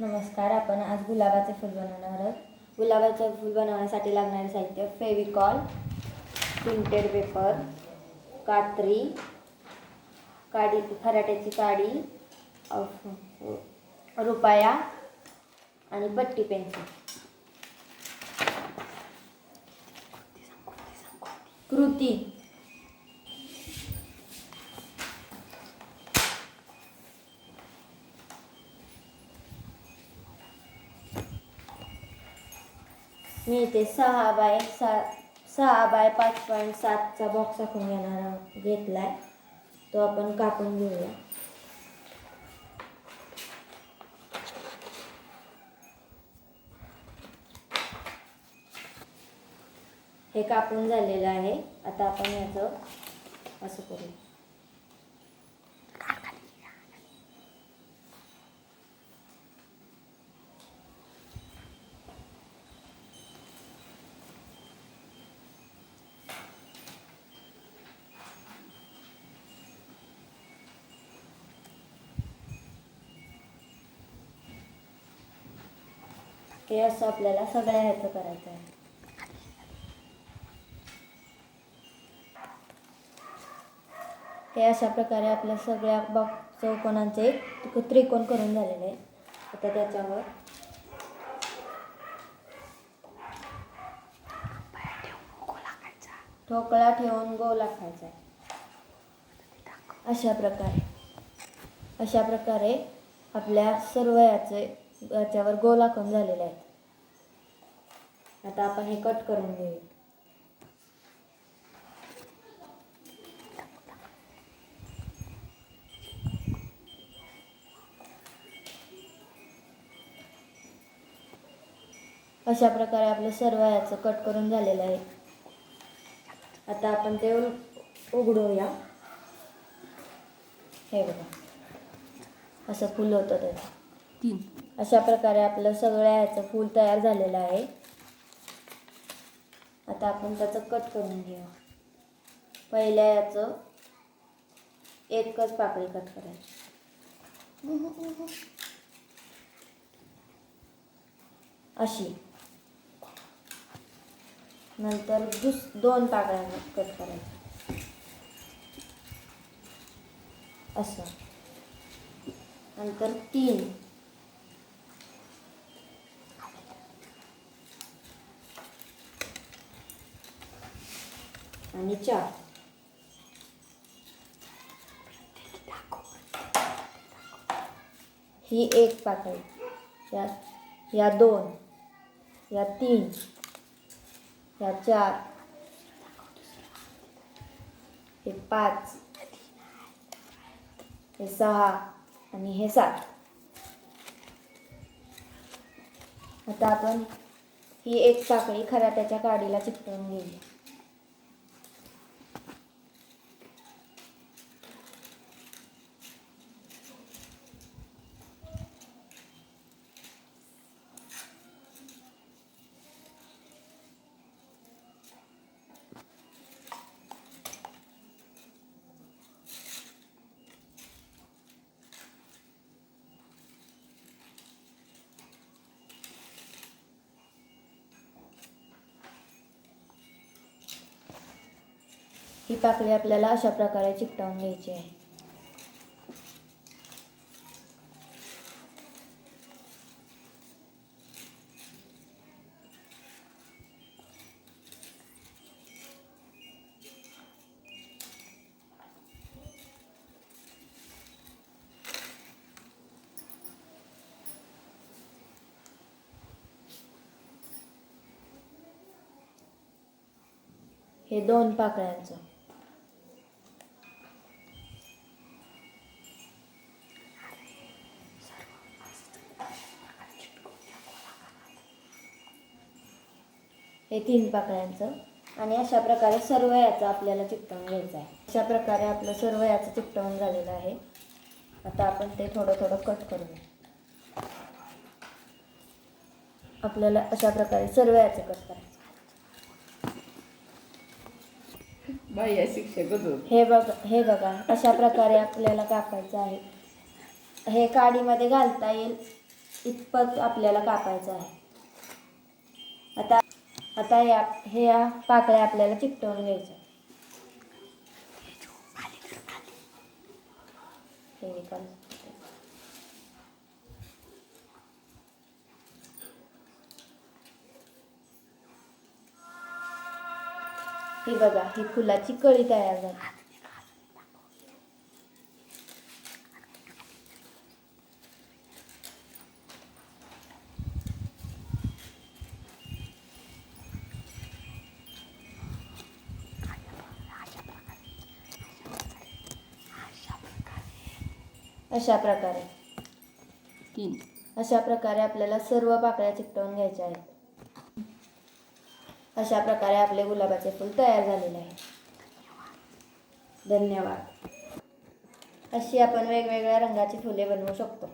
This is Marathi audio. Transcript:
नमस्कार आपण आज गुलाबाचे फूल बनवणार आहोत. गुलाबाचे फूल बनवण्यासाठी लागणारे साहित्य फेविकॉल प्रिंटेड पेपर कात्री काडी फराट्याची काडी रुपया आणि बट्टी पेन्सिल. कृती. मी इथे सहा बाय सा सहा बाय पाच पॉईंट सातचा बॉक्स आखून घेणार आहे तो आपण कापून घेऊया. हे कापून झालेलं आहे. आता आपण याचं असं करू हे असं आपल्याला सगळ्या ह्याचं करायचं आहे हे अशा प्रकारे आपल्या सगळ्या बॉक्स चौकोनांचे त्रिकोण करून झालेले आहे आता त्याच्यावर ठोकळा ठेवून गोल आखायचा आहे. अशा प्रकारे अशा प्रकारे आपल्या सर्व याचे याच्यावर गोल आखून झालेले आहेत. आता आपण हे कट करून घेऊया अशा प्रकारे आपलं सर्व याचं कट करून झालेलं आहे. आता आपण ते उघडूया. हे बघा. असं फुल होतं त्याचं तीन. अशा प्रकारे आपलं सगळ्या ह्याचं फूल तयार झालेलं आहे. आता आपण त्याचं कट करून घेऊ. पहिल्या याचं एकच पाकळी कट करायची. अशी. नंतर दुस दोन पाकळ्या कट करायचं असं. नंतर तीन. आणि चार ही एक पाकळी. या या दोन या तीन या चार हे पाच हे सहा आणि हे सात. आता आपण ही एक पाकळी खराट्याच्या काडीला चिकटवून घेऊया. ही पाकळी आपल्याला अशा प्रकारे चिकटवून घ्यायची आहे. हे दोन पाकळ्यांचं. हे तीन पाकळ्यांचं. आणि अशा प्रकारे सर्व याचं आपल्याला चिकटवून घ्यायचं आहे. अशा प्रकारे आपलं सर्व याचं चिकटवून झालेलं आहे. आता आपण ते थोडं थोडं कट करूया. आपल्याला अशा प्रकारे सर्व याचं कट करायचं शिक्षक हे बघ हे बघा अशा प्रकारे आपल्याला कापायचं आहे. हे काडीमध्ये घालता येईल इतपत आपल्याला कापायचं आहे. आता या हे या पाकळ्या आपल्याला चिकटवून घ्यायच्या. ही बघा ही फुलाची कळी तयार झाली. अशा प्रकारे. तीन. अशा प्रकारे आपल्याला सर्व पाकळ्या चिकटवून घ्यायच्या आहेत. अशा प्रकारे आपले गुलाबाचे फूल तयार झालेले आहे धन्यवाद. अशी आपण वेगवेगळ्या रंगाची फुले बनवू शकतो.